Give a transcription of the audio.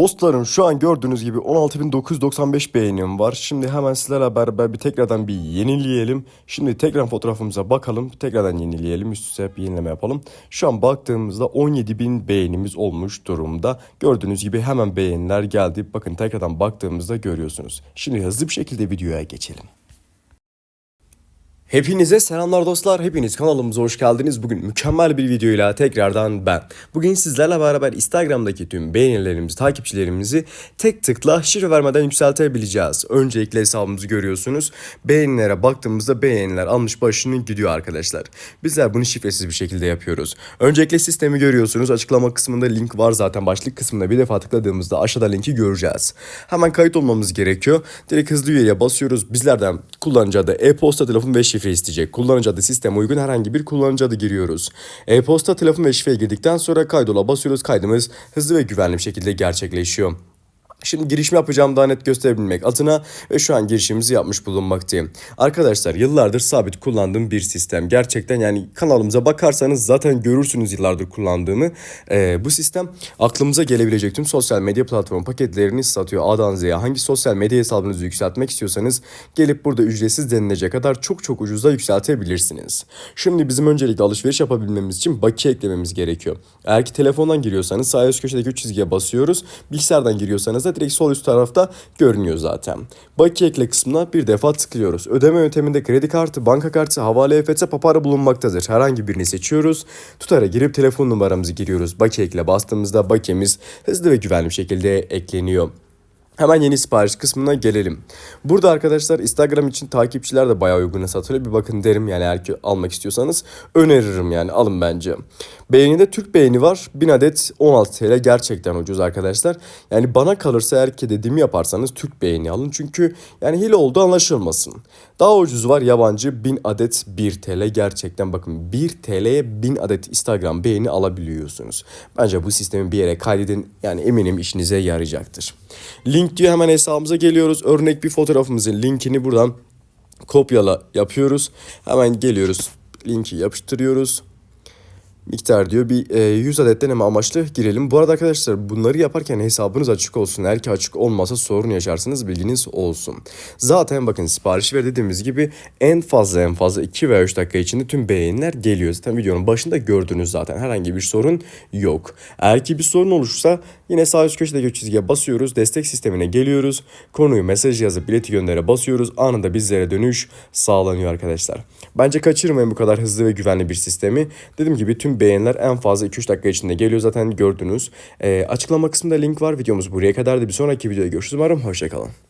Dostlarım şu an gördüğünüz gibi 16.995 beğenim var. Şimdi hemen sizlerle beraber bir tekrardan bir yenileyelim. Şimdi tekrar fotoğrafımıza bakalım. Tekrardan yenileyelim. Üst üste bir yenileme yapalım. Şu an baktığımızda 17.000 beğenimiz olmuş durumda. Gördüğünüz gibi hemen beğeniler geldi. Bakın tekrardan baktığımızda görüyorsunuz. Şimdi hızlı bir şekilde videoya geçelim. Hepinize selamlar dostlar. Hepiniz kanalımıza hoş geldiniz. Bugün mükemmel bir videoyla tekrardan ben. Bugün sizlerle beraber Instagram'daki tüm beğenilerimizi, takipçilerimizi tek tıkla şifre vermeden yükseltebileceğiz. Öncelikle hesabımızı görüyorsunuz. Beğenilere baktığımızda beğeniler almış başını gidiyor arkadaşlar. Bizler bunu şifresiz bir şekilde yapıyoruz. Öncelikle sistemi görüyorsunuz. Açıklama kısmında link var zaten. Başlık kısmında bir defa tıkladığımızda aşağıda linki göreceğiz. Hemen kayıt olmamız gerekiyor. Direkt hızlı üyeye basıyoruz. Bizlerden kullanıcı adı, e-posta, telefon ve şifre isteyecek. Kullanıcı adı sisteme uygun herhangi bir kullanıcı adı giriyoruz. E-posta, telefon ve şifreye girdikten sonra kaydola basıyoruz. Kaydımız hızlı ve güvenli bir şekilde gerçekleşiyor. Şimdi girişimi yapacağım daha net gösterebilmek adına ve şu an girişimimizi yapmış bulunmaktayım. Arkadaşlar yıllardır sabit kullandığım bir sistem. Gerçekten yani kanalımıza bakarsanız zaten görürsünüz yıllardır kullandığımı. Ee, bu sistem aklımıza gelebilecek tüm sosyal medya platform paketlerini satıyor. A'dan Z'ye hangi sosyal medya hesabınızı yükseltmek istiyorsanız gelip burada ücretsiz denilecek kadar çok çok ucuza yükseltebilirsiniz. Şimdi bizim öncelikle alışveriş yapabilmemiz için bakiye eklememiz gerekiyor. Eğer ki telefondan giriyorsanız sağ üst köşedeki 3 çizgiye basıyoruz. Bilgisayardan giriyorsanız direkt sol üst tarafta görünüyor zaten. Bakiye ekle kısmına bir defa tıklıyoruz. Ödeme yönteminde kredi kartı, banka kartı, havale EFT, papara bulunmaktadır. Herhangi birini seçiyoruz. Tutara girip telefon numaramızı giriyoruz. Bakiye ekle bastığımızda bakiyemiz hızlı ve güvenli bir şekilde ekleniyor. Hemen yeni sipariş kısmına gelelim. Burada arkadaşlar Instagram için takipçiler de bayağı uyguna satılıyor. Bir bakın derim yani eğer ki almak istiyorsanız öneririm yani alın bence. Beğenide Türk beğeni var. 1000 adet 16 TL gerçekten ucuz arkadaşlar. Yani bana kalırsa eğer ki dediğimi yaparsanız Türk beğeni alın. Çünkü yani hile oldu anlaşılmasın. Daha ucuz var yabancı 1000 adet 1 TL gerçekten bakın 1 TL'ye 1000 adet Instagram beğeni alabiliyorsunuz. Bence bu sistemi bir yere kaydedin yani eminim işinize yarayacaktır. Link diyor hemen hesabımıza geliyoruz. Örnek bir fotoğrafımızın linkini buradan kopyala yapıyoruz. Hemen geliyoruz. Linki yapıştırıyoruz. Miktar diyor bir e, 100 adet deneme amaçlı girelim. Bu arada arkadaşlar bunları yaparken hesabınız açık olsun. Eğer ki açık olmasa sorun yaşarsınız bilginiz olsun. Zaten bakın sipariş ver dediğimiz gibi en fazla en fazla 2 veya 3 dakika içinde tüm beğeniler geliyor. Zaten videonun başında gördünüz zaten herhangi bir sorun yok. Eğer ki bir sorun oluşsa yine sağ üst köşedeki çizgiye basıyoruz. Destek sistemine geliyoruz. Konuyu mesaj yazıp bileti göndere basıyoruz. Anında bizlere dönüş sağlanıyor arkadaşlar. Bence kaçırmayın bu kadar hızlı ve güvenli bir sistemi. Dediğim gibi tüm beğeniler en fazla 2-3 dakika içinde geliyor zaten gördünüz. Ee, açıklama kısmında link var. Videomuz buraya kadar da bir sonraki videoda görüşürüz. Umarım hoşçakalın.